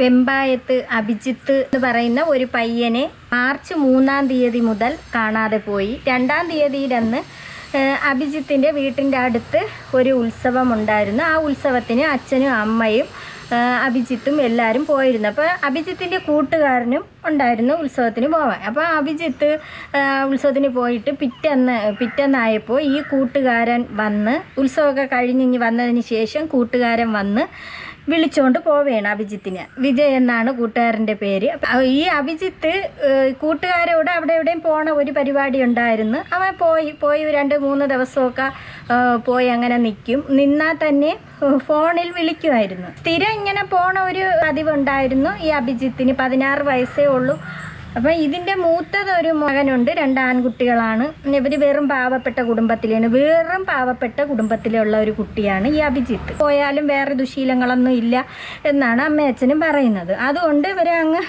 വെമ്പായത്ത് അഭിജിത്ത് എന്ന് പറയുന്ന ഒരു പയ്യനെ മാർച്ച് മൂന്നാം തീയതി മുതൽ കാണാതെ പോയി. രണ്ടാം തീയതിയിലന്ന് അഭിജിത്തിന്റെ വീട്ടിന്റെ അടുത്ത് ഒരു ഉത്സവം ഉണ്ടായിരുന്നു ആ ഉത്സവത്തിന് അച്ഛനും അമ്മയും അഭിജിത്തും എല്ലാവരും പോയിരുന്നു. അപ്പോൾ അഭിജിത്തിന്റെ കൂട്ടുകാരനും ഉണ്ടായിരുന്നു ഉത്സവത്തിന് പോവാൻ. അപ്പോൾ അഭിജിത്ത് ഉത്സവത്തിന് പോയിട്ട് പിറ്റന്ന് പിറ്റന്നായപ്പോൾ ഈ കൂട്ടുകാരൻ വന്ന് ഉത്സവമൊക്കെ കഴിഞ്ഞ് ഇനി വന്നതിന് ശേഷം കൂട്ടുകാരൻ വന്ന് വിളിച്ചുകൊണ്ട് പോവുകയാണ് അഭിജിത്തിനെ. വിജയ് എന്നാണ് കൂട്ടുകാരന്റെ പേര്. ഈ അഭിജിത്ത് കൂട്ടുകാരോട് അവിടെ എവിടെയും പോണ ഒരു പരിപാടി ഉണ്ടായിരുന്നു. അവൻ പോയി പോയി രണ്ട് മൂന്ന് ദിവസമൊക്കെ പോയി അങ്ങനെ നിൽക്കും നിന്നാൽ തന്നെ ഫോണിൽ വിളിക്കുമായിരുന്നു സ്ഥിരം ഇങ്ങനെ പോണ ഒരു പതിവുണ്ടായിരുന്നു ഈ അഭിജിത്തിന്. പതിനാറ് വയസ്സേ ഉള്ളൂ. അപ്പം ഇതിന്റെ മൂത്തതൊരു മകനുണ്ട് രണ്ട് ആൺകുട്ടികളാണ്. ഇവർ വെറും പാവപ്പെട്ട കുടുംബത്തിലാണ് വെറും പാവപ്പെട്ട കുടുംബത്തിലുള്ള ഒരു കുട്ടിയാണ് ഈ അഭിജിത്ത്. പോയാലും വേറെ ദുശീലങ്ങളൊന്നും ഇല്ല എന്നാണ് അമ്മയച്ഛനും പറയുന്നത്. അതുകൊണ്ട് ഇവർ അങ്ങ്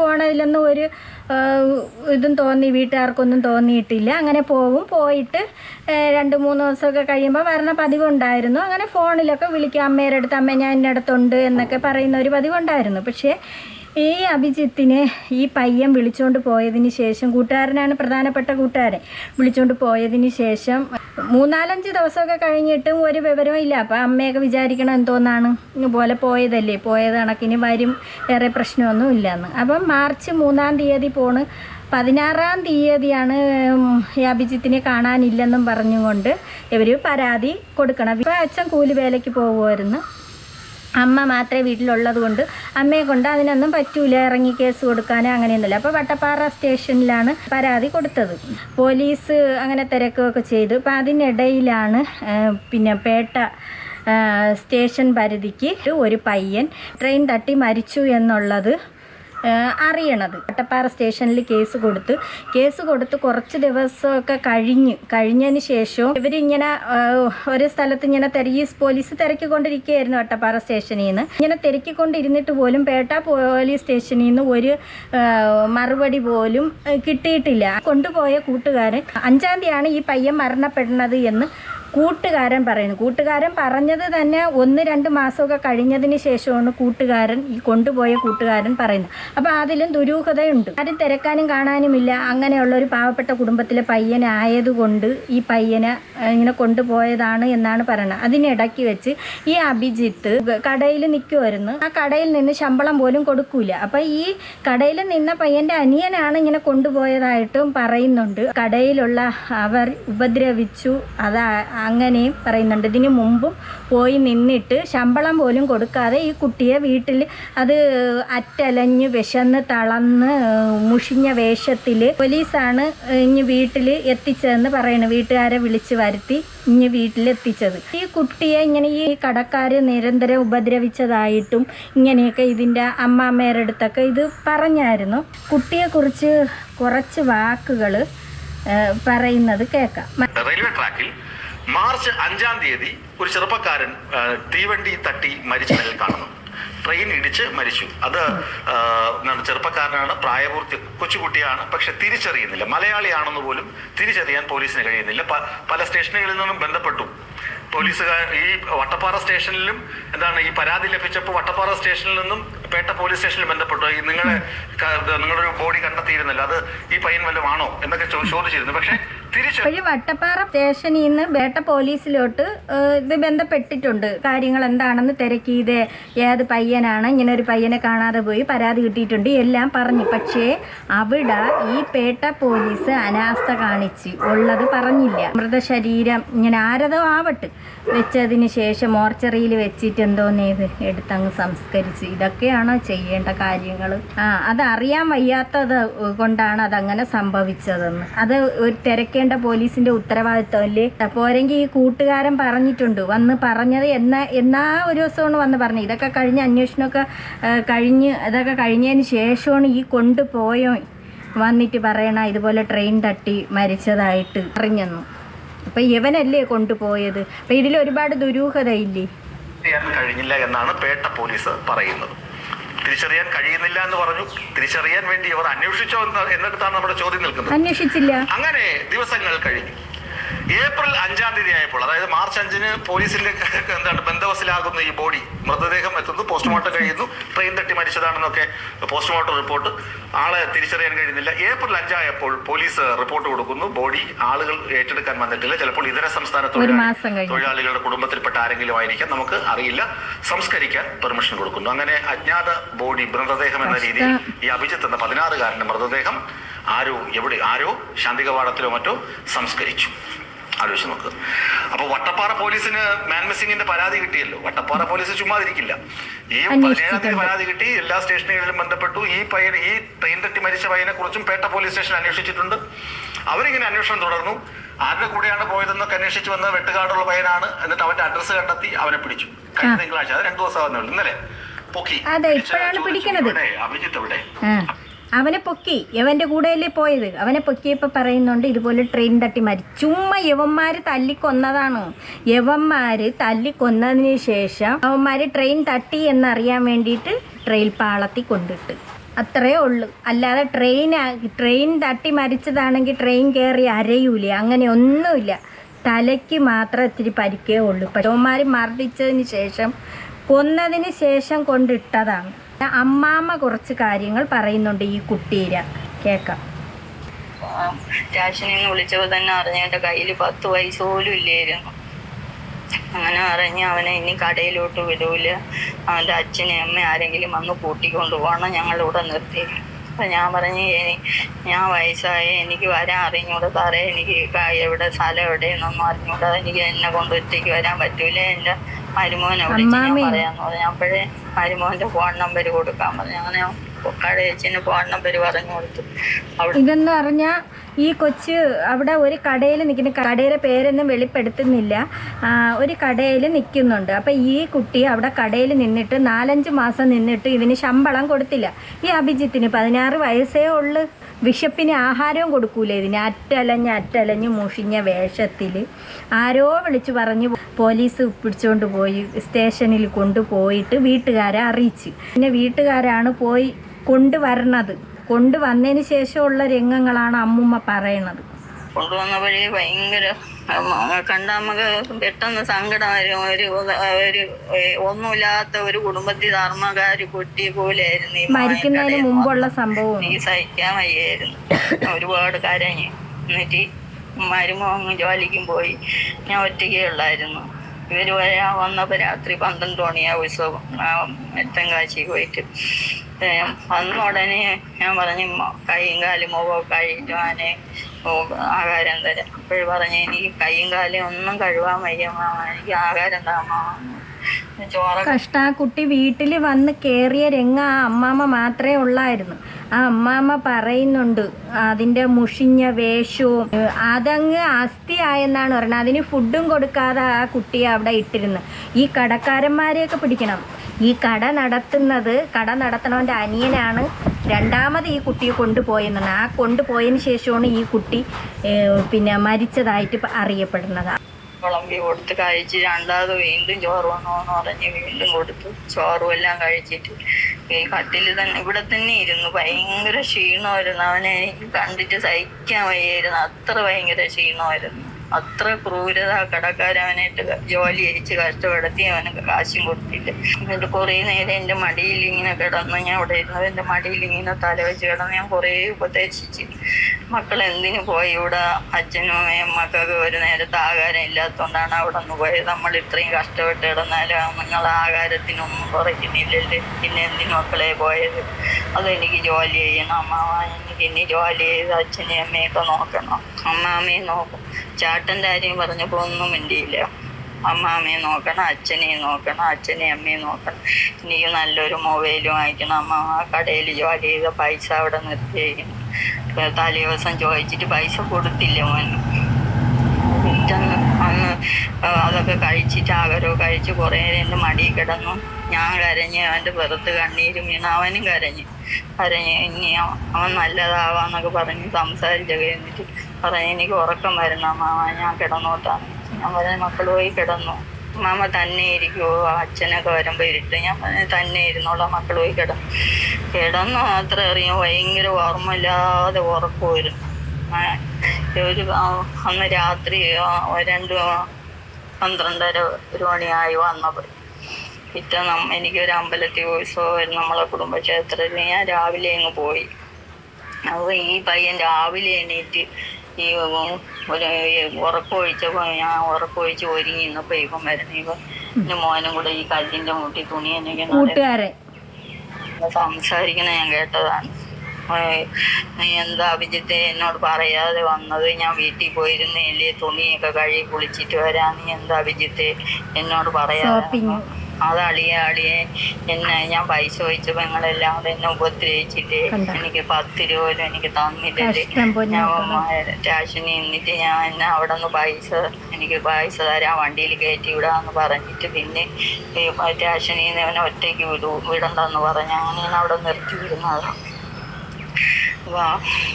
പോണതിലൊന്നും ഒരു ഇതും തോന്നി വീട്ടുകാർക്കൊന്നും തോന്നിയിട്ടില്ല. അങ്ങനെ പോവും. പോയിട്ട് രണ്ട് മൂന്ന് ദിവസമൊക്കെ കഴിയുമ്പോൾ വരണ പതിവുണ്ടായിരുന്നു. അങ്ങനെ ഫോണിലൊക്കെ വിളിക്കും. അമ്മയുടെ അടുത്ത് അമ്മ ഞാൻ ഇന്നടത്തുണ്ട് എന്നൊക്കെ പറയുന്ന ഒരു പതിവുണ്ടായിരുന്നു. പക്ഷേ ഈ അഭിജിത്തിനെ ഈ പയ്യൻ വിളിച്ചുകൊണ്ട് പോയതിന് ശേഷം കൂട്ടുകാരനാണ് പ്രധാനപ്പെട്ട കൂട്ടുകാരൻ വിളിച്ചുകൊണ്ട് പോയതിന് ശേഷം മൂന്നാലഞ്ച് ദിവസമൊക്കെ കഴിഞ്ഞിട്ടും ഒരു വിവരവും ഇല്ല. അപ്പം അമ്മയൊക്കെ വിചാരിക്കണം എന്തോന്നാണ് ഇതുപോലെ പോയതല്ലേ? പോയത് കണക്കിന് വരും വേറെ പ്രശ്നമൊന്നും ഇല്ലയെന്ന് അപ്പം മാർച്ച് മൂന്നാം തീയതി പോണ്. പതിനാറാം തീയതിയാണ് ഈ അഭിജിത്തിനെ കാണാനില്ലെന്നും പറഞ്ഞുകൊണ്ട് ഇവർ പരാതി കൊടുക്കണം. ഇപ്പം അച്ഛൻ കൂലിവേലയ്ക്ക് പോകുമായിരുന്നു അമ്മ മാത്രമേ വീട്ടിലുള്ളത് കൊണ്ട് അമ്മയെ കൊണ്ട് അതിനൊന്നും പറ്റൂല ഇറങ്ങി കേസ് കൊടുക്കാനോ അങ്ങനെയൊന്നുമില്ല. അപ്പോൾ വട്ടപ്പാറ സ്റ്റേഷനിലാണ് പരാതി കൊടുത്തത്. പോലീസ് അങ്ങനെ തിരക്കുകയൊക്കെ ചെയ്തു. അപ്പോൾ അതിനിടയിലാണ് പിന്നെ പേട്ട സ്റ്റേഷൻ പരിധിക്ക് ഒരു പയ്യൻ ട്രെയിൻ തട്ടി മരിച്ചു എന്നുള്ളത് അറിയണത്. വട്ടപ്പാറ സ്റ്റേഷനിൽ കേസ് കൊടുത്ത്. കേസ് കൊടുത്ത് കുറച്ച് ദിവസമൊക്കെ കഴിഞ്ഞ്. കഴിഞ്ഞതിന് ശേഷവും ഇവരിങ്ങനെ ഒരു സ്ഥലത്ത് ഇങ്ങനെ തിരക്കി പോലീസ് തിരക്കിക്കൊണ്ടിരിക്കുകയായിരുന്നു വട്ടപ്പാറ സ്റ്റേഷനിൽ നിന്ന് ഇങ്ങനെ തിരക്കിക്കൊണ്ടിരുന്നിട്ട് പോലും പേട്ട പോലീസ് സ്റ്റേഷനിൽ നിന്ന് ഒരു മറുപടി പോലും കിട്ടിയിട്ടില്ല. കൊണ്ടുപോയ കൂട്ടുകാരൻ അഞ്ചാം തീയതിയാണ് ഈ പയ്യൻ മരണപ്പെടുന്നത് എന്ന് കൂട്ടുകാരൻ പറയുന്നു. കൂട്ടുകാരൻ പറഞ്ഞത് തന്നെ ഒന്ന് രണ്ട് മാസമൊക്കെ കഴിഞ്ഞതിന് ശേഷമാണ് കൂട്ടുകാരൻ ഈ കൊണ്ടുപോയ കൂട്ടുകാരൻ പറയുന്നത്. അപ്പോൾ അതിലും ദുരൂഹതയുണ്ട്. ആരും തിരക്കാനും കാണാനുമില്ല. അങ്ങനെയുള്ള ഒരു പാവപ്പെട്ട കുടുംബത്തിലെ പയ്യനായതുകൊണ്ട് ഈ പയ്യനെ ഇങ്ങനെ കൊണ്ടുപോയതാണ് എന്നാണ് പറയുന്നത്. അതിനിടയ്ക്ക് വെച്ച് ഈ അഭിജിത്ത് കടയിൽ നിൽക്കുമായിരുന്നു ആ കടയിൽ നിന്ന് ശമ്പളം പോലും കൊടുക്കൂല. അപ്പം ഈ കടയിൽ നിന്ന പയ്യന്റെ അനിയനാണ് ഇങ്ങനെ കൊണ്ടുപോയതായിട്ടും പറയുന്നുണ്ട്. കടയിലുള്ള അവർ ഉപദ്രവിച്ചു. അത് അങ്ങനെയും പറയുന്നുണ്ട്. ഇതിന് മുമ്പും പോയി നിന്നിട്ട് ശമ്പളം പോലും കൊടുക്കാതെ ഈ കുട്ടിയെ വീട്ടിൽ അത് അറ്റലഞ്ഞ് വിശന്ന് തളന്ന് മുഷിഞ്ഞ വേഷത്തിൽ പോലീസാണ് ഇനി വീട്ടിൽ എത്തിച്ചതെന്ന് പറയുന്നു വീട്ടുകാരെ വിളിച്ച് വരുത്തി ഇഞ്ഞ് വീട്ടിലെത്തിച്ചത് ഈ കുട്ടിയെ ഇങ്ങനെ ഈ കടക്കാർ നിരന്തരം ഉപദ്രവിച്ചതായിട്ടും ഇങ്ങനെയൊക്കെ ഇതിന്റെ അമ്മാമ്മയുടെ അടുത്തൊക്കെ ഇത് പറഞ്ഞായിരുന്നു. കുട്ടിയെക്കുറിച്ച് കുറച്ച് വാക്കുകൾ പറയുന്നത് കേൾക്കാം. റെയിൽവേ ട്രാക്കിൽ മാർച്ച് അഞ്ചാം തീയതി ഒരു ചെറുപ്പക്കാരൻ തീവണ്ടി തട്ടി മരിച്ച നിലയിൽ കാണുന്നു. ട്രെയിൻ ഇടിച്ച് മരിച്ചു. അത് ചെറുപ്പക്കാരനാണ് പ്രായപൂർത്തി കൊച്ചുകുട്ടിയാണ് പക്ഷെ തിരിച്ചറിയുന്നില്ല. മലയാളിയാണെന്ന് പോലും തിരിച്ചറിയാൻ പോലീസിന് കഴിയുന്നില്ല. പല സ്റ്റേഷനുകളിൽ നിന്നും ബന്ധപ്പെട്ടു. പോലീസുകാർ ഈ വട്ടപ്പാറ സ്റ്റേഷനിലും എന്താണ് ഈ പരാതി ലഭിച്ചപ്പോൾ വട്ടപ്പാറ സ്റ്റേഷനിൽ നിന്നും പേട്ട പോലീസ് സ്റ്റേഷനിൽ ബന്ധപ്പെട്ടു. ഈ നിങ്ങളെ നിങ്ങളൊരു ബോഡി കണ്ടെത്തിയിരുന്നില്ല. അത് ഈ പയ്യൻ വല്ലതും ആണോ എന്നൊക്കെ ചോദിച്ചിരുന്നു. പക്ഷെ വഴി വട്ടപ്പാറ സ്റ്റേഷനിൽ നിന്ന് വേട്ട പോലീസിലോട്ട് ഇത് ബന്ധപ്പെട്ടിട്ടുണ്ട്. കാര്യങ്ങൾ എന്താണെന്ന് തിരക്കി ഇത് ഏത് പയ്യനാണ് ഇങ്ങനെ ഒരു പയ്യനെ കാണാതെ പോയി പരാതി കിട്ടിയിട്ടുണ്ട്. എല്ലാം പറഞ്ഞു. പക്ഷേ അവിടെ ഈ പേട്ട പോലീസ് അനാസ്ഥ കാണിച്ച് ഉള്ളത് പറഞ്ഞില്ല. മൃതശരീരം ഇങ്ങനെ ആരതോ ആവട്ടെ. വെച്ചതിന് ശേഷം മോർച്ചറിയിൽ വെച്ചിട്ട് എന്തോന്നേത് എടുത്തങ്ങ് സംസ്കരിച്ച്. ഇതൊക്കെയാണോ ചെയ്യേണ്ട കാര്യങ്ങൾ? ആ അത് അറിയാൻ വയ്യാത്തത് കൊണ്ടാണ് അതങ്ങനെ സംഭവിച്ചതെന്ന്. അത് ഒരു തിരക്കേണ്ട പോലീസിന്റെ ഉത്തരവാദിത്വം അല്ലേ പോരെങ്കിൽ ഈ കൂട്ടുകാരൻ പറഞ്ഞിട്ടുണ്ട്. വന്ന് പറഞ്ഞത് എന്നാ എന്നാ ഒരു ദിവസമാണ് വന്ന് പറഞ്ഞത്. ഇതൊക്കെ കഴിഞ്ഞ് അന്വേഷണമൊക്കെ കഴിഞ്ഞ് ഇതൊക്കെ കഴിഞ്ഞതിന് ശേഷമാണ് ഈ കൊണ്ടുപോയോ വന്നിട്ട് പറയണ ഇതുപോലെ ട്രെയിൻ തട്ടി മരിച്ചതായിട്ട് അറിഞ്ഞെന്നു. അപ്പം ഇവനല്ലേ കൊണ്ടുപോയത്? അപ്പൊ ഇതിൽ ഒരുപാട് ദുരൂഹതയില്ലേ? ചെയ്യാൻ കഴിഞ്ഞില്ല എന്നാണ് പേട്ട പോലീസ് പറയുന്നത്. തിരിച്ചറിയാൻ കഴിയുന്നില്ല എന്ന് പറഞ്ഞു. തിരിച്ചറിയാൻ വേണ്ടി അവർ അന്വേഷിച്ചോ എന്ന് എന്നിടത്താണ് നമ്മുടെ ചോദ്യം നിൽക്കുന്നത്. അന്വേഷിച്ചില്ല. അങ്ങനെ ദിവസങ്ങൾ കഴിഞ്ഞു. ഏപ്രിൽ അഞ്ചാം തീയതി ആയപ്പോൾ അതായത് മാർച്ച് അഞ്ചിന് പോലീസിന്റെ എന്താണ് ബന്ധവസിലാകുന്ന ഈ ബോഡി മൃതദേഹം എത്തുന്നു പോസ്റ്റ്മോർട്ടം കഴിയുന്നു ട്രെയിൻ തട്ടി മരിച്ചതാണെന്നൊക്കെ പോസ്റ്റ്മോർട്ടം റിപ്പോർട്ട്. ആളെ തിരിച്ചറിയാൻ കഴിയുന്നില്ല. ഏപ്രിൽ അഞ്ചായപ്പോൾ പോലീസ് റിപ്പോർട്ട് കൊടുക്കുന്നു ബോഡി ആളുകൾ ഏറ്റെടുക്കാൻ വന്നിട്ടില്ല. ചിലപ്പോൾ ഇതര സംസ്ഥാന. തൊഴിലാളികളുടെ കുടുംബത്തിൽപ്പെട്ട ആരെങ്കിലും ആയിരിക്കാം. നമുക്ക് അറിയില്ല. സംസ്കരിക്കാൻ പെർമിഷൻ കൊടുക്കുന്നു. അങ്ങനെ അജ്ഞാത ബോഡി മൃതദേഹം എന്ന രീതിയിൽ ഈ അഭിജിത്ത് എന്ന പതിനാറുകാരന്റെ മൃതദേഹം ആരോ എവിടെ ആരോ ശാന്തികവാടത്തിലോ മറ്റോ സംസ്കരിച്ചു. ആലോചിച്ച് നോക്ക്. അപ്പൊ വട്ടപ്പാറ പോലീസിന് മാൻ പരാതി കിട്ടിയല്ലോ. വട്ടപ്പാറ പോലീസ് ചുമ്മാതിരിക്കില്ല. ഈ പതിനേഴാം തീയതി പരാതി കിട്ടി എല്ലാ സ്റ്റേഷനുകളിലും ബന്ധപ്പെട്ടു. ഈ പയ്യൻ ഈ ട്രെയിൻ തട്ടി മരിച്ച പയ്യനെ കുറിച്ചും പേട്ട പോലീസ് സ്റ്റേഷൻ അന്വേഷിച്ചിട്ടുണ്ട്. അവരിങ്ങനെ അന്വേഷണം തുടർന്നു. ആരുടെ കൂടെയാണ് പോയതെന്നൊക്കെ അന്വേഷിച്ച് വന്ന വെട്ടുകാടുള്ള പയ്യനാണ്. എന്നിട്ട് അവന്റെ അഡ്രസ്സ് കണ്ടെത്തി അവനെ പിടിച്ചു. കഴിഞ്ഞ തിങ്കളാഴ്ച അത് രണ്ടു ദിവസം ഇന്നലെ പൊക്കി? അഭിജിത്ത് എവിടെ? ആ. അവനെ പൊക്കി യവന്റെ കൂടെയല്ലേ പോയത്? അവനെ പൊക്കിയപ്പോൾ പറയുന്നുണ്ട് ഇതുപോലെ ട്രെയിൻ തട്ടി മരിച്ചു ചുമ്മാ യവന്മാർ തല്ലിക്കൊന്നതാണ്? യവന്മാർ തല്ലിക്കൊന്നതിന് ശേഷം അവന്മാർ ട്രെയിൻ തട്ടി എന്നറിയാൻ വേണ്ടിയിട്ട് ട്രെയിൻ പാളത്തി കൊണ്ടിട്ട്. അത്രയേ ഉള്ളൂ. അല്ലാതെ ട്രെയിൻ ട്രെയിൻ തട്ടി മരിച്ചതാണെങ്കിൽ ട്രെയിൻ കയറി അരയൂലേ അങ്ങനെ ഒന്നുമില്ല. തലയ്ക്ക് മാത്രം ഇത്തിരി പരിക്കേ ഉള്ളൂ. പക്ഷവന്മാർ മർദ്ദിച്ചതിന് ശേഷം കൊന്നതിന് ശേഷം കൊണ്ടിട്ടതാണ്. അമ്മാമ്മ കുറച്ച് കാര്യങ്ങൾ പറയുന്നുണ്ട് ഈ കുട്ടീര കേക്കാം. സ്റ്റേഷനിൽ നിന്ന് വിളിച്ചപ്പോൾ തന്നെ അറിഞ്ഞ എന്റെ കയ്യിൽ പത്ത് പൈസ പോലും ഇല്ലായിരുന്നു. അങ്ങനെ അറിഞ്ഞ് അവനെ ഇനി കടയിലോട്ട് വിടൂല. അവന്റെ അച്ഛനെ അമ്മ ആരെങ്കിലും വന്ന് കൂട്ടിക്കൊണ്ട് പോകണം ഞങ്ങളിവിടെ നിർത്തി. അപ്പം ഞാൻ പറഞ്ഞു ഇനി ഞാൻ വയസ്സായി എനിക്ക് വരാൻ അറിഞ്ഞൂടെ സാറേ. എനിക്ക് എവിടെ സ്ഥലം എവിടെയെന്നൊന്നും അറിഞ്ഞൂടാ. എനിക്ക് എന്നെ കൊണ്ട് ഒറ്റയ്ക്ക് വരാൻ പറ്റൂല. എന്റെ മരുമോനെ വിളിച്ച് ഞാൻ. പറയാന്ന് പറഞ്ഞു. അപ്പോഴേ മരുമോന്റെ ഫോൺ നമ്പർ കൊടുക്കാൻ പറഞ്ഞു. അങ്ങനെ കൊടുത്തു. ഇതെന്ന് പറഞ്ഞാൽ ഈ കൊച്ച് അവിടെ ഒരു കടയിൽ നിൽക്കുന്ന കടയുടെ പേരൊന്നും വെളിപ്പെടുത്തുന്നില്ല. ഒരു കടയിൽ നിൽക്കുന്നുണ്ട് അപ്പം ഈ കുട്ടി അവിടെ കടയിൽ നിന്നിട്ട് നാലഞ്ച് മാസം നിന്നിട്ട് ഇതിന് ശമ്പളം കൊടുത്തില്ല. ഈ അഭിജിത്തിന് പതിനാറ് വയസ്സേ ഉള്ളു. വിശപ്പിന് ആഹാരവും കൊടുക്കൂല ഇതിന്. അറ്റലഞ്ഞ് അറ്റലഞ്ഞ് മുഷിഞ്ഞ വേഷത്തിൽ ആരോ വിളിച്ചു പറഞ്ഞു പോലീസ് പിടിച്ചുകൊണ്ട് പോയി സ്റ്റേഷനിൽ കൊണ്ടുപോയിട്ട് വീട്ടുകാരെ അറിയിച്ച്. പിന്നെ വീട്ടുകാരാണ് പോയി കൊണ്ടുവരണത്. കൊണ്ടുവന്നതിന് ശേഷമുള്ള രംഗങ്ങളാണ് അമ്മുമ്മ പറയണത്. കൊണ്ടുവന്നപ്പോഴേ ഭയങ്കര ഉം, കണ്ട നമുക്ക് പെട്ടെന്ന് സങ്കടം വരും. ഒരു ഒരു ഒന്നുമില്ലാത്ത ഒരു കുടുംബത്തിൽ ധർമ്മകാര് കുട്ടി പോലെയായിരുന്നു മരിക്കുന്നതിന് മുമ്പുള്ള സംഭവം. ഈ സഹിക്കാൻ വയ്യായിരുന്നു. ഒരുപാട് കരഞ്ഞ്. എന്നിട്ട് മരുമോങ്ങ് ജോലിക്കും പോയി. ഞാൻ ഒറ്റയ്ക്കേ ഉള്ളായിരുന്നു. ഇവർ വരാൻ വന്നപ്പോൾ രാത്രി പന്ത്രണ്ട് മണിയാ ഉത്സവം ആ, മെത്തങ്കാശി പോയിട്ട്. വന്ന ഉടനെ ഞാൻ പറഞ്ഞു "മ- കൈയും കാലും മുഖമൊക്കെ ആനെ ആഹാരം തരാം. അപ്പോഴും പറഞ്ഞു എനിക്ക് കൈയും കാലും ഒന്നും കഴുകാൻ വയ്യ എനിക്ക് ആഹാരം താ മാമ ചോറൊക്കെ കഷ്ട കുട്ടി വീട്ടിൽ വന്ന് കയറിയ രംഗ ആ അമ്മാമ്മ മാത്രമേ ഉള്ളായിരുന്നു. ആ അമ്മാമ്മ പറയുന്നുണ്ട് അതിന്റെ മുഷിഞ്ഞ വേഷവും അതങ്ങ് അതങ്ങ് അസ്ഥിയായെന്നാണ് പറയുന്നത്. അതിന് ഫുഡും കൊടുക്കാതെ ആ കുട്ടിയെ അവിടെ ഇട്ടിരുന്നു. ഈ കടക്കാരന്മാരെയൊക്കെ പിടിക്കണം. ഈ കട നടത്തുന്നത് കട നടത്തണവന്റെ അനിയനാണ് രണ്ടാമത് ഈ കുട്ടിയെ കൊണ്ടുപോയെന്നാണ്. ആ കൊണ്ടുപോയതിന് ശേഷമാണ് ഈ കുട്ടി പിന്നെ മരിച്ചതായിട്ട് അറിയപ്പെടുന്നത്. വിളമ്പി കൊടുത്ത് കഴിച്ച് രണ്ടാമത് വീണ്ടും ചോറ് വന്നോന്ന് പറഞ്ഞ് വീണ്ടും കൊടുത്തു. ചോറും എല്ലാം കഴിച്ചിട്ട് ഈ കട്ടിൽ തന്നെ ഇവിടെ തന്നെ ഇരുന്നു. ഭയങ്കര ക്ഷീണമായിരുന്നു. അവനെ എനിക്ക് കണ്ടിട്ട് സഹിക്കാൻ വയ്യായിരുന്നു. അത്ര ഭയങ്കര ക്ഷീണമായിരുന്നു. അത്ര ക്രൂരത കടക്കാരവനായിട്ട് ജോലി അരിച്ച് കഷ്ടപ്പെടുത്തി അവന് കാശും കൊടുത്തില്ല എന്നിട്ട് കുറേ നേരം എന്റെ മടിയിൽ ഇങ്ങനെ കിടന്ന് ഞാൻ അവിടെ ഇരുന്നത് എന്റെ മടിയിൽ ഇങ്ങനെ തല വെച്ച് കിടന്ന് ഞാൻ കുറേ ഉപദേശിച്ച്. മക്കൾ എന്തിനു പോയി ഇവിടെ? അച്ഛനും അമ്മയും മക്കൾക്ക് ഒരു നേരത്തെ ആഹാരം ഇല്ലാത്തതുകൊണ്ടാണ് അവിടെ നിന്ന് പോയത്. നമ്മൾ ഇത്രയും കഷ്ടപ്പെട്ട് കിടന്നാലും നിങ്ങൾ ആഹാരത്തിനൊന്നും കുറയ്ക്കുന്നില്ലല്ലേ? പിന്നെ എന്തിനു മക്കളെ പോയത്? അതെനിക്ക് ജോലി ചെയ്യണം അമ്മ എനിക്ക് ഇനി ജോലി ചെയ്ത് അച്ഛനെയും അമ്മയൊക്കെ നോക്കണം. അമ്മാമ്മയെ നോക്കും. ചാട്ടന്റെ ആരെയും പറഞ്ഞപ്പോൾ ഒന്നും മിണ്ടിയില്ല. അമ്മാമ്മയെ നോക്കണം അച്ഛനെ നോക്കണം അച്ഛനെ അമ്മയും നോക്കണം. എനിക്ക് നല്ലൊരു മൊബൈലും വാങ്ങിക്കണം. അമ്മ ആ കടയിൽ ജോലി ചെയ്ത പൈസ അവിടെ നിർത്തിയിരിക്കുന്നു. തലേ ദിവസം ചോദിച്ചിട്ട് പൈസ കൊടുത്തില്ല മോനെ. പിറ്റന്ന് അന്ന് അതൊക്കെ കഴിച്ചിട്ട് ആഹാരവും കഴിച്ച് കുറേ നേരം മടിയിൽ കിടന്നു. ഞാൻ കരഞ്ഞ് അവന്റെ പുറത്ത് കണ്ണീരും വീണ് അവനും കരഞ്ഞ്. കരഞ്ഞ് ഇനി അവൻ നല്ലതാവാന്നൊക്കെ പറഞ്ഞ് സംസാരിച്ചൊക്കെ എന്നിട്ട് പറഞ്ഞ് എനിക്ക് ഉറക്കം വരണം മാമ ഞാൻ കിടന്നോട്ടാണ്. ഞാൻ പറഞ്ഞ മക്കൾ പോയി കിടന്നു. മാമ തന്നെ ഇരിക്കുമോ അച്ഛനൊക്കെ വരുമ്പോൾ ഇരുട്ട്. ഞാൻ പറഞ്ഞു തന്നെ ഇരുന്നോളാം മക്കൾ പോയി കിടന്നു. കിടന്നു മാത്രം അറിയാം. ഭയങ്കര ഓർമ്മയില്ലാതെ ഉറക്കുമായിരുന്നു ഒരു അന്ന് രാത്രി രണ്ട് പന്ത്രണ്ടര ഒരു മണിയായി വന്നപ്പോൾ പിറ്റേ എനിക്കൊരു അമ്പലത്തിൽ ഉത്സവമായിരുന്നു നമ്മളെ കുടുംബക്ഷേത്രത്തിൽ. ഞാൻ രാവിലെ അങ്ങ് പോയി. അപ്പോൾ ഈ പയ്യൻ രാവിലെ എണീറ്റ് ഈ ഒരു ഉറക്കമൊഴിച്ചപ്പോൾ ഞാൻ ഉറക്കമൊഴിച്ച് ഒരുങ്ങി നിന്നപ്പോൾ ഇപ്പം വരുന്ന. ഇപ്പം എന്റെ മോനും കൂടെ ഈ കല്ലിന്റെ മുട്ടി തുണി എനിക്ക് കൂട്ടുകാരൻ സംസാരിക്കുന്ന ഞാൻ കേട്ടതാണ്. നീ എന്താ അഭിജിത്ത് എന്നോട് പറയാതെ വന്നത്? ഞാൻ വീട്ടിൽ പോയിരുന്നില്ലേ തുണിയൊക്കെ കഴുകി കുളിച്ചിട്ട് വരാൻ നീ എന്താ അഭിജിത്ത് എന്നോട് പറയാതെ? അത് അളിയെ അളിയെ എന്നെ ഞാൻ പൈസ ചോദിച്ച പെങ്ങളെല്ലാം എന്നെ ഉപദ്രവിച്ചിട്ട് എനിക്ക് പത്ത് രൂപ പോലും എനിക്ക് തന്നില്ലേ ഞാൻ രാശിനി നിന്നിട്ട് ഞാൻ എന്നെ അവിടെ നിന്ന് പൈസ എനിക്ക് പൈസ തരാൻ വണ്ടിയിൽ കയറ്റി വിടാന്ന് പറഞ്ഞിട്ട് പിന്നെ സ്റ്റേഷനിൽ നിന്ന് അവനെ ഒറ്റയ്ക്ക് വിടൂ വിടണ്ടെന്ന് പറഞ്ഞു അങ്ങനെ ഞാൻ അവിടെ നിർത്തി വിടുന്നത് വാ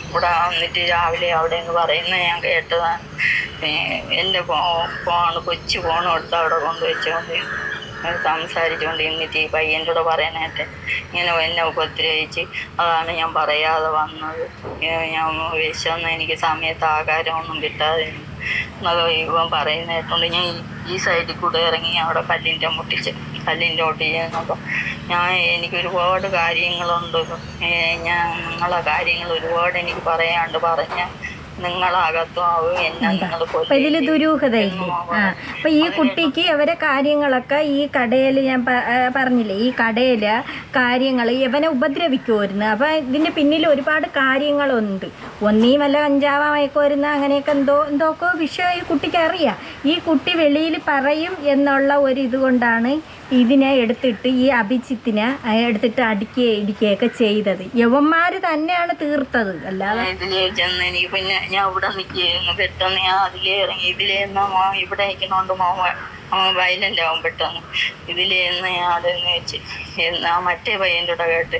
ഇവിടെ വന്നിട്ട് രാവിലെ അവിടെ എന്ന് പറയുന്നത് ഞാൻ കേട്ടതാണ്. എന്റെ ഫോൺ കൊച്ചു ഫോൺ എടുത്ത് അവിടെ കൊണ്ടുവച്ചോണ്ട് സംസാരിച്ചുകൊണ്ട് ഇന്നിട്ട് ഈ പയ്യന്റെ പറയാനായിട്ട് ഇങ്ങനെ എന്നെ ഉപദ്രവിച്ച് അതാണ് ഞാൻ പറയാതെ വന്നത്. ഞാൻ വിശന്ന് എനിക്ക് സമയത്ത് ആഹാരമൊന്നും കിട്ടാതെ ഇവൻ പറയുന്ന കേട്ടോണ്ട് ഞാൻ ഈ- സൈഡിൽ കൂടെ ഇറങ്ങി അവിടെ കല്ലിന്റെ മുട്ടിച്ച് കല്ലിന്റെ ഒട്ടിച്ചെന്നപ്പോൾ ഞാൻ എനിക്ക് ഒരുപാട് കാര്യങ്ങളുണ്ട്. ഞാൻ നിങ്ങളെ കാര്യങ്ങൾ ഒരുപാട് എനിക്ക് പറയാണ്ട് പറഞ്ഞ അപ്പൊ ഇതിൽ ദുരൂഹതയില്ലേ ആ. അപ്പൊ ഈ കുട്ടിക്ക് അവരെ കാര്യങ്ങളൊക്കെ ഈ കടയിൽ ഞാൻ പറഞ്ഞില്ലേ ഈ കടയിൽ കാര്യങ്ങൾ ഇവനെ ഉപദ്രവിക്കുമായിരുന്നു അപ്പൊ ഇതിന്റെ പിന്നിൽ ഒരുപാട് കാര്യങ്ങളുണ്ട്. ഒന്നീ വല്ല കഞ്ചാവ മയക്കുമരുന്ന് അങ്ങനെയൊക്കെ എന്തോ എന്തോക്കോ വിഷയം ഈ കുട്ടിക്ക് അറിയാം. ഈ കുട്ടി വെളിയിൽ പറയും എന്നുള്ള ഒരു ഇത് കൊണ്ടാണ് ഇതിനെ എടുത്തിട്ട് ഈ അഭിജിത്തിനെ എടുത്തിട്ട് അടിക്കുകയും ഇടിക്കുകയൊക്കെ ചെയ്തത്. യവന്മാര് തന്നെയാണ് തീർത്തത്. അല്ലാതെ ഇതിലേ ചെന്ന് എനിക്ക് പിന്നെ ഞാൻ ഇവിടെ നിൽക്കുന്നു പെട്ടെന്ന് ഞാൻ അതിലേ ഇറങ്ങി. ഇതിലേ മോ ഇവിടെ നിൽക്കുന്നോണ്ട് മോ വയലന്റ് ആവും പെട്ടെന്ന്. ഇതിലേ എന്ന് ഞാൻ അതെന്ന് വെച്ച് എന്നാ മറ്റേ പയ്യന്റെ കൂടെ കേട്ട്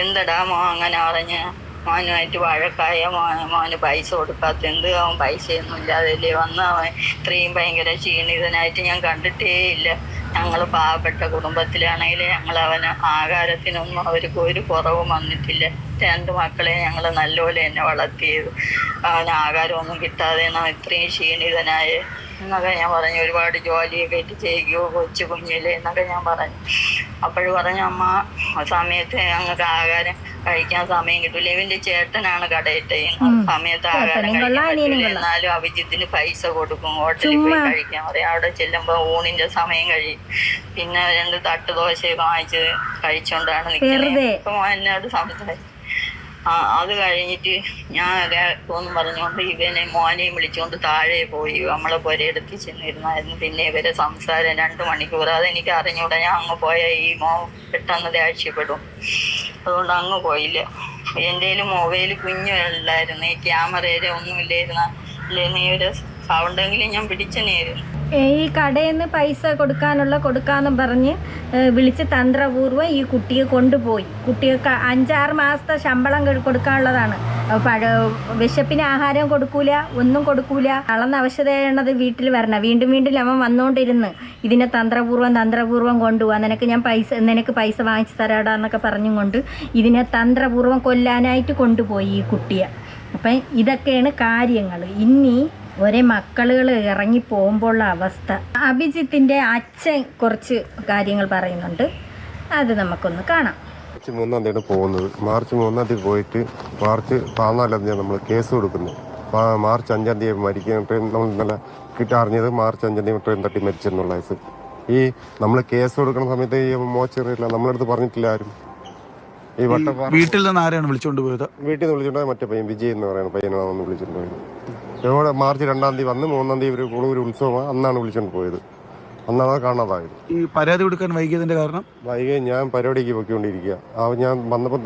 എന്തടാ മാ അങ്ങനെ പറഞ്ഞ് മോനുമായിട്ട് വഴക്കായ മോന് മോന് പൈസ കൊടുക്കാത്ത എന്ത്? അവൻ പൈസയൊന്നും ഇല്ലാതല്ലേ വന്ന അവൻ ഇത്രയും ഭയങ്കര ക്ഷീണിതനായിട്ട് ഞാൻ കണ്ടിട്ടേ ഇല്ല ഞങ്ങൾ പാവപ്പെട്ട കുടുംബത്തിലാണെങ്കിൽ ഞങ്ങൾ അവന് ആഹാരത്തിനൊന്നും അവർക്ക് ഒരു കുറവും വന്നിട്ടില്ല. രണ്ട് മക്കളെ ഞങ്ങൾ നല്ലപോലെ എന്നെ വളർത്തിയത്. അവന് ആഹാരമൊന്നും കിട്ടാതെ നാം ഇത്രയും ക്ഷീണിതനായ. എന്നൊക്കെ ഞാൻ പറഞ്ഞു. ഒരുപാട് ജോലിയൊക്കെ ആയിട്ട് ചെയ്യുകയോ കൊച്ചു കുഞ്ഞില്ലേ എന്നൊക്കെ ഞാൻ പറഞ്ഞു. അപ്പോഴും പറഞ്ഞു അമ്മ സമയത്ത് ഞങ്ങൾക്ക് ആഹാരം കഴിക്കാൻ സമയം കിട്ടും ലെവിന്റെ ചേട്ടനാണ് കടയിട്ട്. സമയത്ത് ആഹാരം അനിയനും എന്നാലും അഭിജിത്തിന് പൈസ കൊടുക്കും. ഹോട്ടലിൽ പോയി കഴിക്കാൻ പറയും. അവിടെ ചെല്ലുമ്പോ ഊണിന്റെ സമയം കഴിയും. പിന്നെ രണ്ട് തട്ട് ദോശയൊക്കെ വാങ്ങിച്ച് കഴിച്ചോണ്ടാണ് നിൽക്കുന്നത് അപ്പൊ ഇപ്പൊ എന്നോട് സംസാരിച്ചു അത് കഴിഞ്ഞിട്ട് ഞാൻ അതൊന്നും പറഞ്ഞുകൊണ്ട് ഇവനെ മോനെയും വിളിച്ചുകൊണ്ട് താഴെ പോയി. നമ്മളെ പുരയെടുത്ത് ചെന്നിരുന്നായിരുന്നു. പിന്നെ ഇവരെ സംസാരം രണ്ട് മണിക്കൂർ. അതെനിക്ക് അറിഞ്ഞൂടെ. ഞാൻ അങ്ങ് പോയ ഈ മോ പെട്ടെന്ന് ദേഷ്യപ്പെടും അതുകൊണ്ട് അങ്ങ് പോയില്ല. എന്റെ മൊബൈൽ കുഞ്ഞുണ്ടായിരുന്നു ഈ ക്യാമറയുടെ ഒന്നും ഇല്ലായിരുന്ന. ഇല്ലേ നീ ഒരു സൗണ്ടെങ്കിലും ഞാൻ പിടിച്ചു ഏ, ഈ കടയിൽ നിന്ന് പൈസ കൊടുക്കാനുള്ള കൊടുക്കാന്നും പറഞ്ഞ് വിളിച്ച് തന്ത്രപൂർവം ഈ കുട്ടിയെ കൊണ്ടുപോയി. കുട്ടികൾക്ക് അഞ്ചാറ് മാസത്തെ ശമ്പളം കൊടുക്കാനുള്ളതാണ്. പഴ വിശപ്പിന് ആഹാരം കൊടുക്കൂല ഒന്നും കൊടുക്കൂല. തളർന്ന അവശതയാണത് വീട്ടിൽ വരണം. വീണ്ടും വീണ്ടും അവൻ വന്നുകൊണ്ടിരുന്ന് ഇതിനെ തന്ത്രപൂർവം തന്ത്രപൂർവം കൊണ്ടുപോകാം നിനക്ക് ഞാൻ പൈസ നിനക്ക് പൈസ വാങ്ങിച്ചു തരാടാ എന്നൊക്കെ പറഞ്ഞും കൊണ്ട് ഇതിനെ തന്ത്രപൂർവം കൊല്ലാനായിട്ട് കൊണ്ടുപോയി ഈ കുട്ടിയെ. അപ്പം ഇതൊക്കെയാണ് കാര്യങ്ങൾ ഇനി ഒരേ മക്കളുകൾ ഇറങ്ങി പോകുമ്പോഴുള്ള അവസ്ഥ. അഭിജിത്തിന്റെ അച്ഛൻ കുറച്ച് കാര്യങ്ങൾ പറയുന്നുണ്ട്. അത് നമുക്കൊന്ന് കാണാം. മാർച്ച് മൂന്നാം തീയതി പോകുന്നത്. മാർച്ച് മൂന്നാം തീയതി പോയിട്ട് മാർച്ച് പതിനാലാം തീയതി നമ്മൾ കേസ് കൊടുക്കുന്നു മാർച്ച് അഞ്ചാം തീയതി മരിക്കാൻ ട്രെയിൻ നമ്മൾ ഇന്നലെ കിട്ടറിഞ്ഞത് മാർച്ച് അഞ്ചാം തീയതി ട്രെയിൻ തട്ടി മരിച്ചെന്നുള്ള ഈ നമ്മൾ കേസ് കൊടുക്കുന്ന സമയത്ത് ഈ മോച്ചറിയില്ല. നമ്മളെടുത്ത് പറഞ്ഞിട്ടില്ല ആരും. ഈ വട്ടപ്പാറ വീട്ടിൽ നിന്ന് ആരെയാണ് വിളിച്ചുകൊണ്ട് പോയത്? വീട്ടിൽ നിന്ന് വിളിച്ചോണ്ട് മറ്റേ പയ്യൻ വിജയ് എന്ന് പറയുന്ന പയ്യനാണ് വന്ന് വിളിച്ചിട്ട് പോയത്. ഇവിടെ മാർച്ച് രണ്ടാം തീയതി വന്ന് മൂന്നാം തീയതി ഒരു കുളൂർ ഉത്സവമാണ് അന്നാണ് വിളിച്ചുകൊണ്ട് പോയത്. അന്നാണ് അത് കാണാതായത്. ഈ പരാതി കൊടുക്കാൻ വൈകിയതിന്റെ കാരണം? വൈകി ഞാൻ പരിപാടിക്ക് പൊയ്ക്കൊണ്ടിരിക്കുക ആ ഞാൻ വന്നപ്പോൾ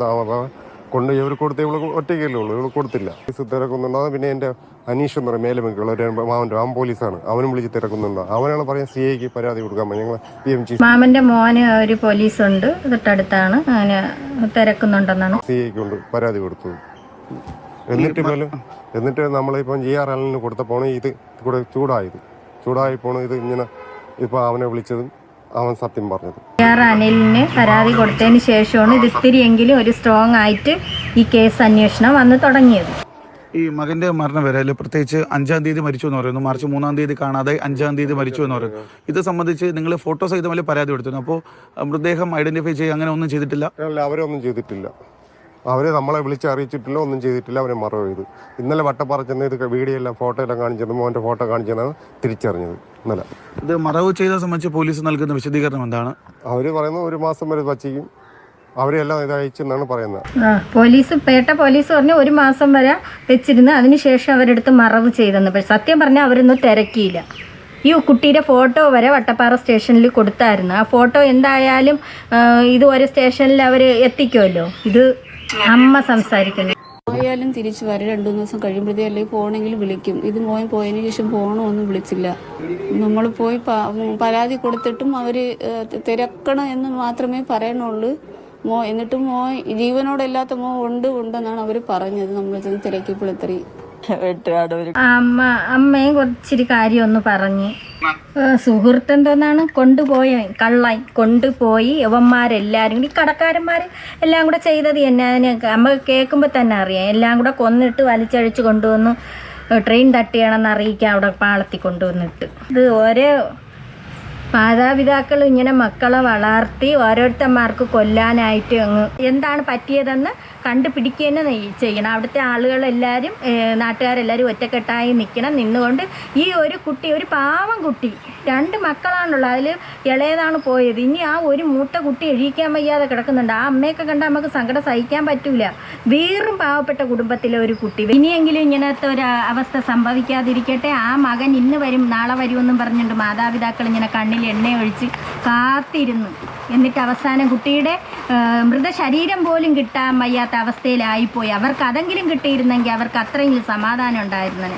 കൊണ്ട് ഇവർ കൊടുത്ത് ഇവൾ ഒറ്റയ്ക്കല്ലേ ഉള്ളൂ ഇവൾ കൊടുത്തില്ല. പോലീസ് തിരക്കുന്നുണ്ടോ പിന്നെ എന്റെ അനീഷ് എന്ന് പറയും മേലമൊക്കെയുള്ള ഒരു മാവന്റെ ആം പോലീസാണ്. അവനും വിളിച്ച് തിരക്കുന്നുണ്ടാവും അവനാണ് പറയാൻ സി ഐക്ക് പരാതി കൊടുക്കാൻ പറഞ്ഞത് ഞങ്ങൾ പി എം മോന് ഒരു പോലീസ് ഉണ്ട് തൊട്ടടുത്താണ്. അങ്ങനെ തിരക്കുന്നുണ്ടെന്നാണ്. സി ഐക്ക് കൊണ്ട് പരാതി കൊടുത്തത് എന്നിട്ട് പോലും എന്നിട്ട് നമ്മളിപ്പം ജി ആർ എല്ലിന് കൊടുത്തപ്പോൾ ഇത് കൂടെ ചൂടായത്. ചൂടായി പോണ് ഇത് ഇങ്ങനെ ഇപ്പൊ അവനെ വിളിച്ചതും അവൻ സത്യം പറഞ്ഞത്. ആർ അനിലിന് പരാതി കൊടുത്തതിന് ശേഷമാണ് ഇത് ഇത്തിരിയെങ്കിലും ഒരു സ്ട്രോങ് ആയിട്ട് ഈ കേസ് അന്വേഷണം വന്ന് തുടങ്ങിയത്. ഈ മകന്റെ മരണം വരെ അല്ലെ പ്രത്യേകിച്ച് അഞ്ചാം തീയതി മരിച്ചു എന്ന് പറയുന്നു. മാർച്ച് മൂന്നാം തീയതി കാണാതെ അഞ്ചാം തീയതി മരിച്ചു എന്ന് പറയുന്നു. ഇത് സംബന്ധിച്ച് നിങ്ങൾ ഫോട്ടോ സഹിതമല്ലേ പരാതി കൊടുത്തിരുന്നു അപ്പോൾ മൃതദേഹം ഐഡന്റിഫൈ ചെയ്യുക അങ്ങനെ ഒന്നും ചെയ്തിട്ടില്ല? അല്ല അവരൊന്നും ചെയ്തിട്ടില്ല. അവരെ നമ്മളെ വിളിച്ച് അറിയിച്ചിട്ടില്ല ഒന്നും ചെയ്തിട്ടില്ല അവരെ മറവ് ചെയ്തു. ഇന്നലെ വട്ടപ്പാറ ചെന്ന് ഇത് വീഡിയോ എല്ലാം ഫോട്ടോ എല്ലാം കാണിച്ചത് മോന്റെ ഫോട്ടോ കാണിച്ചതാണ് തിരിച്ചറിഞ്ഞത് ഇന്നലെ. ഇത് മറവ് ചെയ്ത സംബന്ധിച്ച് പോലീസ് നൽകുന്ന വിശദീകരണം എന്താണ്? അവർ പറയുന്നത് ഒരു മാസം വരെ വച്ചിക്കും അവരെല്ലാം ഇത് അയച്ചെന്നാണ് പറയുന്നത്. ആ പോലീസ് പേട്ട പോലീസ് പറഞ്ഞു ഒരു മാസം വരെ വെച്ചിരുന്നു. അതിനുശേഷം അവരെടുത്ത് മറവ് ചെയ്തെന്ന് പക്ഷെ സത്യം പറഞ്ഞാൽ അവരൊന്നും തിരക്കിയില്ല. ഈ കുട്ടിയുടെ ഫോട്ടോ വരെ വട്ടപ്പാറ സ്റ്റേഷനിൽ കൊടുത്തായിരുന്നു. ആ ഫോട്ടോ എന്തായാലും ഇത് ഒരു സ്റ്റേഷനിൽ അവർ എത്തിക്കുമല്ലോ. ഇത് അമ്മ സംസാരിക്കുന്നു പോയാലും തിരിച്ചു വരും രണ്ടു ദിവസം കഴിയുമ്പോഴത്തേ അല്ലെങ്കിൽ പോകണമെങ്കിൽ വിളിക്കും. ഇത് മോൻ പോയതിനു ശേഷം പോകണമെന്നും വിളിച്ചില്ല. നമ്മൾ പോയി പരാതി കൊടുത്തിട്ടും അവർ തിരക്കണം എന്ന് മാത്രമേ പറയണുള്ളൂ. മോ എന്നിട്ടും മോ ജീവനോടല്ലാത്ത മോ ഉണ്ട് ഉണ്ടെന്നാണ് അവർ പറഞ്ഞത്. നമ്മൾ ചെന്ന് അമ്മ അമ്മയും കുറച്ചിരി കാര്യം ഒന്ന് പറഞ്ഞ്. സുഹൃത്ത് എന്തോന്നാണ്? കൊണ്ടുപോയ കള്ളായി കൊണ്ടുപോയി യവന്മാരെല്ലാരും കൂടി കടക്കാരന്മാർ എല്ലാം കൂടെ ചെയ്തത് എന്നെ അമ്മ കേൾക്കുമ്പോൾ തന്നെ അറിയാം. എല്ലാം കൂടെ കൊന്നിട്ട് വലിച്ചഴിച്ച് കൊണ്ടുവന്നു. ട്രെയിൻ തട്ടിയാണെന്ന് അറിയിക്കാം അവിടെ പാളത്തി കൊണ്ടുവന്നിട്ട്. ഇത് ഓരോ മാതാപിതാക്കൾ ഇങ്ങനെ മക്കളെ വളർത്തി ഓരോരുത്തന്മാർക്ക് കൊല്ലാനായിട്ട് അങ്ങ് എന്താണ് പറ്റിയതെന്ന് കണ്ടുപിടിക്കുക തന്നെ ചെയ്യണം. അവിടുത്തെ ആളുകളെല്ലാവരും നാട്ടുകാരെല്ലാവരും ഒറ്റക്കെട്ടായി നിൽക്കണം നിന്നുകൊണ്ട് ഈ ഒരു കുട്ടി ഒരു പാവം കുട്ടി രണ്ട് മക്കളാണുള്ളത്. അതിൽ ഇളയതാണ് പോയത്. ഇനി ആ ഒരു മൂട്ട കുട്ടി എഴുതിക്കാൻ വയ്യാതെ കിടക്കുന്നുണ്ട്. ആ അമ്മയൊക്കെ കണ്ട നമുക്ക് സങ്കടം സഹിക്കാൻ പറ്റൂല. വീറും പാവപ്പെട്ട കുടുംബത്തിലെ ഒരു കുട്ടി. ഇനിയെങ്കിലും ഇങ്ങനത്തെ ഒരു അവസ്ഥ സംഭവിക്കാതിരിക്കട്ടെ. ആ മകൻ ഇന്ന് വരും നാളെ വരുമെന്നും പറഞ്ഞിട്ടുണ്ട് മാതാപിതാക്കൾ ഇങ്ങനെ കണ്ണിൽ എണ്ണ ഒഴിച്ച് കാത്തിരുന്നു. എന്നിട്ട് അവസാനം കുട്ടിയുടെ മൃതശരീരം പോലും കിട്ടാൻ വയ്യാത്ത അവസ്ഥയിലായിപ്പോയി. അവർക്ക് അതെങ്കിലും കിട്ടിയിരുന്നെങ്കിൽ അവർക്ക് അത്രയെങ്കിലും സമാധാനം ഉണ്ടായിരുന്നേ